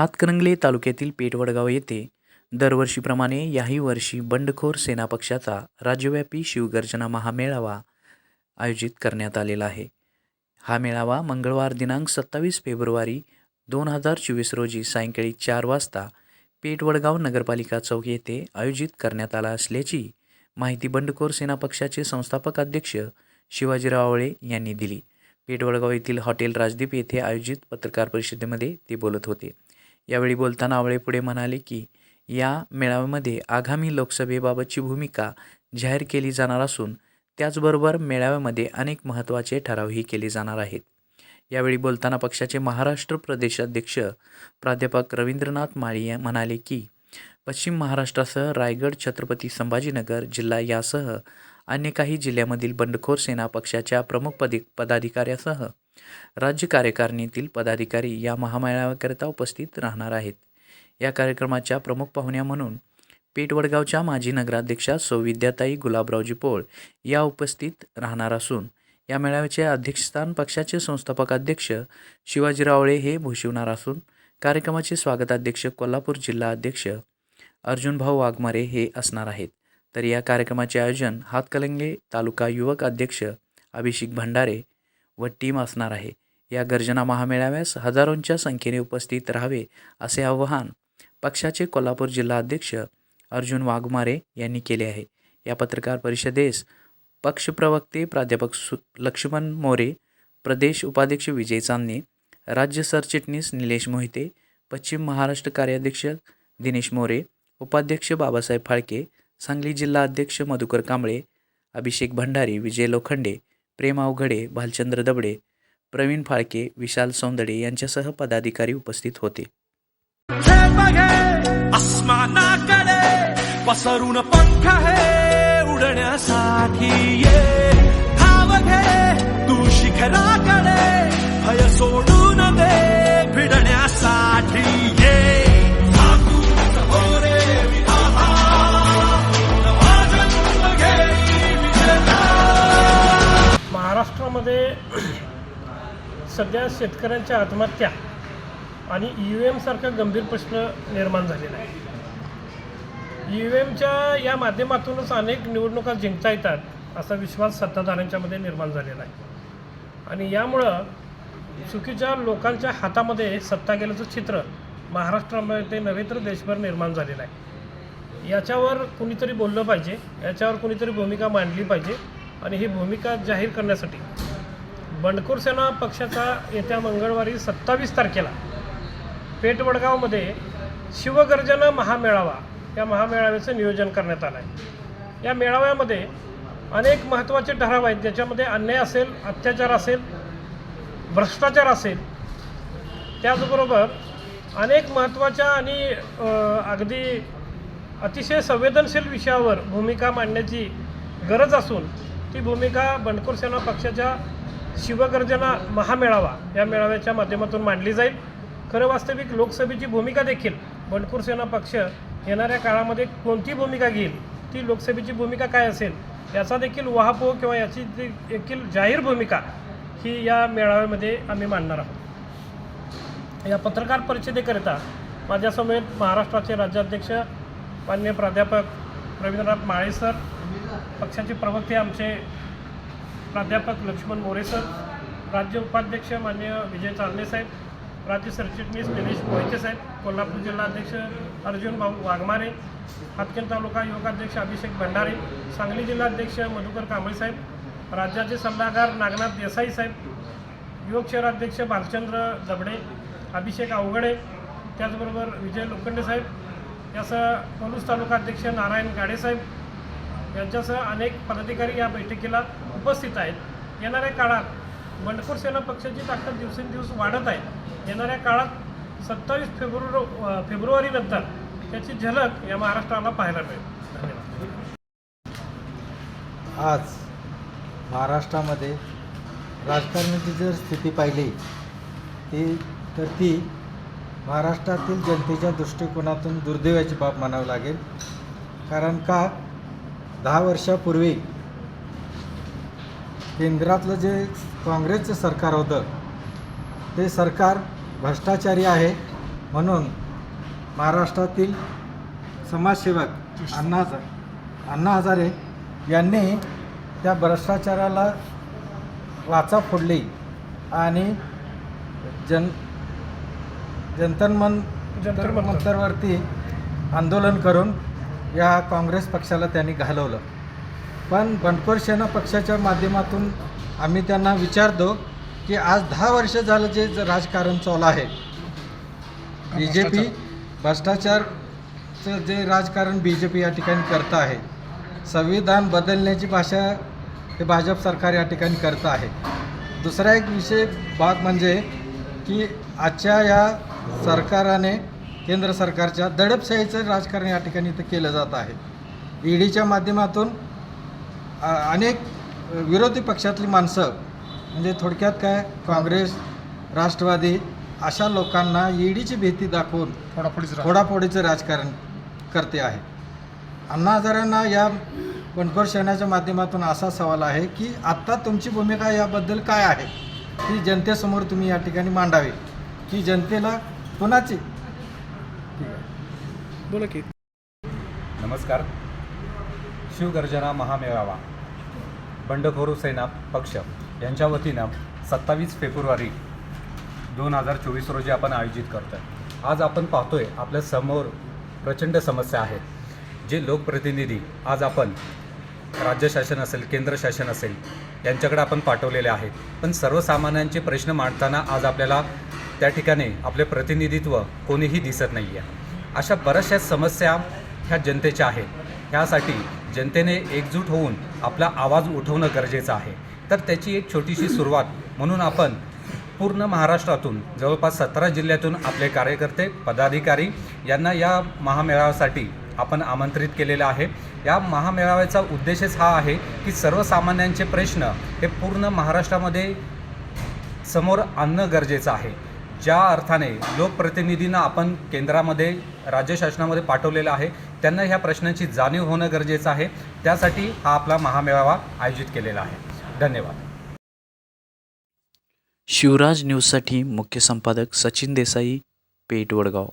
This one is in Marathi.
हातकणंगले तालुक्यातील पेठवडगाव येथे दरवर्षीप्रमाणे याही वर्षी बंडखोर सेना पक्षाचा राज्यव्यापी शिवगर्जना महामेळावा आयोजित करण्यात आलेला आहे. हा मेळावा मंगळवार दिनांक सत्तावीस फेब्रुवारी दोन हजार चोवीस रोजी सायंकाळी चार वाजता पेठवडगाव नगरपालिका चौक येथे आयोजित करण्यात आला असल्याची माहिती बंडखोर सेना पक्षाचे संस्थापक अध्यक्ष शिवाजीराव आवळे यांनी दिली. पेठवडगाव येथील हॉटेल राजदीप येथे आयोजित पत्रकार परिषदेमध्ये ते बोलत होते. यावेळी बोलताना आवळे पुढे म्हणाले की या मेळाव्यामध्ये आगामी लोकसभेबाबतची भूमिका जाहीर केली जाणार असून त्याचबरोबर मेळाव्यामध्ये अनेक महत्त्वाचे ठरावही केले जाणार आहेत. यावेळी बोलताना पक्षाचे महाराष्ट्र प्रदेशाध्यक्ष प्राध्यापक रवींद्रनाथ माळी म्हणाले की पश्चिम महाराष्ट्रासह रायगड छत्रपती संभाजीनगर जिल्हा यासह अन्य काही जिल्ह्यामधील बंडखोर सेना पक्षाच्या प्रमुख पदी पदाधिकाऱ्यासह राज्य कार्यकारिणीतील पदाधिकारी या महामेळाव्याकरिता उपस्थित राहणार आहेत. या कार्यक्रमाच्या प्रमुख पाहुण्या म्हणून पेठवडगावच्या माजी नगराध्यक्षा सौविद्याताई गुलाबरावजी पोळ या उपस्थित राहणार असून या मेळाव्याचे अध्यक्षस्थान पक्षाचे संस्थापक अध्यक्ष शिवाजीराव हे भूषवणार असून कार्यक्रमाचे स्वागताध्यक्ष कोल्हापूर जिल्हा अध्यक्ष अर्जुनभाऊ वाघमारे हे असणार आहेत. तर या कार्यक्रमाचे आयोजन हातकलंगे तालुका युवक अध्यक्ष अभिषेक भंडारे व टीम असणार आहे. या गर्जना महामेळाव्यास हजारोंच्या संख्येने उपस्थित राहावे असे आवाहन पक्षाचे कोल्हापूर जिल्हा अध्यक्ष अर्जुन वाघमारे यांनी केले आहे. या पत्रकार परिषदेस पक्षप्रवक्ते प्राध्यापक सु लक्ष्मण मोरे प्रदेश उपाध्यक्ष विजय चांदणे राज्य सरचिटणीस निलेश मोहिते पश्चिम महाराष्ट्र कार्याध्यक्ष दिनेश मोरे उपाध्यक्ष बाबासाहेब फाळके सांगली जिल्हा अध्यक्ष मधुकर कांबळे अभिषेक भंडारी विजय लोखंडे प्रेम अवघडे भालचंद्र दबडे प्रवीण फाळके विशाल सौंदडे यांच्यासह पदाधिकारी उपस्थित होते. पसरून पंख हे उडण्यासाठी ये. धाव घे तू शिखराकडे भय सोड सध्या शेतकऱ्यांच्या आत्महत्या आणि ई व्ही एमसारखा गंभीर प्रश्न निर्माण झालेला आहे. ई व्ही एमच्या या माध्यमातूनच अनेक निवडणुका जिंकता येतात असा विश्वास सत्ताधाऱ्यांच्यामध्ये निर्माण झालेला आहे. आणि यामुळं चुकीच्या लोकांच्या हातामध्ये सत्ता गेल्याचं चित्र महाराष्ट्रामध्ये नव्हे तर देशभर निर्माण झालेलं आहे. याच्यावर कुणीतरी बोललं पाहिजे याच्यावर कुणीतरी भूमिका मांडली पाहिजे आणि ही भूमिका जाहीर करण्यासाठी बंडखोर सेना पक्षाचा येत्या मंगळवारी सत्तावीस तारखेला पेठवडगावमध्ये शिवगर्जना महामेळावा या महामेळाव्याचं नियोजन करण्यात आलं आहे या मेळाव्यामध्ये अनेक महत्त्वाचे ठराव आहेत. ज्याच्यामध्ये अन्याय असेल अत्याचार असेल भ्रष्टाचार असेल त्याचबरोबर अनेक महत्त्वाच्या आणि अगदी अतिशय संवेदनशील विषयावर भूमिका मांडण्याची गरज असून ती भूमिका बंडखोर सेना पक्षाच्या शिवगर्जना महामेळावा या मेळाव्याच्या माध्यमातून मांडली जाईल. खरं वास्तविक लोकसभेची भूमिका देखील बंडखोर सेना पक्ष येणाऱ्या काळामध्ये कोणती भूमिका घेईल ती लोकसभेची भूमिका काय असेल याचा देखील वाहपोह किंवा याची देखील जाहीर भूमिका ही या मेळाव्यामध्ये आम्ही मांडणार आहोत. या पत्रकार परिषदेकरिता माझ्यासमवेत महाराष्ट्राचे राज्याध्यक्ष मान्य प्राध्यापक रवींद्रनाथ माळे सर पक्षाचे प्रवक्ते आमचे प्राध्यापक लक्ष्मण मोरे सर राज्य उपाध्यक्ष मान्य विजय चांदणे साहेब राज्य सरचिटणीस निलेश मोहिते साहेब कोल्हापूर जिल्हाध्यक्ष अर्जुन भाऊ वाघमारे हातकेल तालुका युवकाध्यक्ष अभिषेक भंडारे सांगली जिल्हाध्यक्ष मधुकर कांबळे साहेब राज्याचे सल्लागार नागनाथ देसाई साहेब युवक शहराध्यक्ष भालचंद्र दबडे अभिषेक अवघडे त्याचबरोबर विजय लोखंडे साहेब यासह पलूस तालुका अध्यक्ष नारायण गाडेसाहेब यांच्यासह अनेक पदाधिकारी या बैठकीला उपस्थित आहेत. येणाऱ्या काळात बंडखोर सेना पक्षाची ताकद दिवसेंदिवस वाढत आहे. येणाऱ्या काळात सत्तावीस फेब्रुवारी फेब्रुवारीनंतर त्याची झलक या महाराष्ट्राला पाहायला मिळेल. धन्यवाद. आज महाराष्ट्रामध्ये राजकारणाची जर स्थिती पाहिली ती तर ती महाराष्ट्रातील जनतेच्या दृष्टिकोनातून दुर्दैवाची बाब म्हणावी लागेल. कारण का? दहा वर्षापूर्वी केंद्रातलं जे काँग्रेसचं सरकार होतं ते सरकार भ्रष्टाचारी आहे म्हणून महाराष्ट्रातील समाजसेवक अण्णा हजा अण्णा हजारे यांनी त्या भ्रष्टाचाराला वाचा फोडली आणि जन जंतर मन जंतर मंतर. मंतरवरती आंदोलन करून या काँग्रेस पक्षाला त्यांनी घालवलं पण बंडखोर सेना पक्षाच्या माध्यमातून आम्ही त्यांना विचारतो की आज दहा वर्ष झालं जे राजकारण चालू आहे. बी जे पी भ्रष्टाचारचं जे राजकारण बी जे पी या ठिकाणी करतं आहे संविधान बदलण्याची भाषा हे भाजप सरकार या ठिकाणी करतं आहे. दुसरा एक विषय भाग म्हणजे की आजच्या या सरकाराने केंद्र सरकारच्या दडपशाहीचं राजकारण या ठिकाणी इथं केलं जात आहे. ईडीच्या माध्यमातून अ, अनेक विरोधी पक्षातली माणसं म्हणजे थोडक्यात काय काँग्रेस राष्ट्रवादी अशा लोकांना ईडीची भीती दाखवून फोडाफोडीचं राजकारण. करते आहे. अण्णा हजारांना या बंडखोर सेनाच्या माध्यमातून असा सवाल आहे की आत्ता तुमची भूमिका याबद्दल काय आहे? ती जनतेसमोर तुम्ही या ठिकाणी मांडावी. की जनतेला कोणाची? बोला की. नमस्कार. शिवगर्जना महामेळावा. बंडखोर सेना पक्ष यांच्या वतीनं सत्तावीस फेब्रुवारी दोन हजार चोवीस रोजी आपण आयोजित करतो आहे आज आपण पाहतोय आपल्यासमोर प्रचंड समस्या आहेत. जे लोकप्रतिनिधी आज आपण राज्य शासन असेल केंद्र शासन असेल यांच्याकडे आपण पाठवलेले आहेत. पण सर्वसामान्यांचे प्रश्न मांडताना आज आपल्याला त्या ठिकाणी आपले प्रतिनिधित्व कोणीही दिसत नाही आहे अशा बऱ्याचशा समस्या ह्या जनतेच्या आहेत. ह्यासाठी जनतेने एकजूट होऊन आपला आवाज उठवणं गरजेचं आहे. तर त्याची एक छोटीशी सुरुवात म्हणून आपण पूर्ण महाराष्ट्रातून जवळपास सतरा जिल्ह्यातून आपले कार्यकर्ते पदाधिकारी यांना या महामेळाव्यासाठी आपण आमंत्रित केलेलं आहे. या महामेळाव्याचा उद्देशच हा आहे की सर्वसामान्यांचे प्रश्न हे पूर्ण महाराष्ट्रामध्ये समोर आणणं गरजेचं आहे. ज्या अर्थाने लोकप्रतिनिधींना आपण केंद्रामध्ये राज्य शासनामध्ये पाठवलेलं आहे त्यांना ह्या प्रश्नांची जाणीव होणं गरजेचं आहे. त्यासाठी हा आपला महामेळावा आयोजित केलेला आहे. धन्यवाद. शिवराज न्यूजसाठी मुख्य संपादक सचिन देसाई पेठ वडगाव.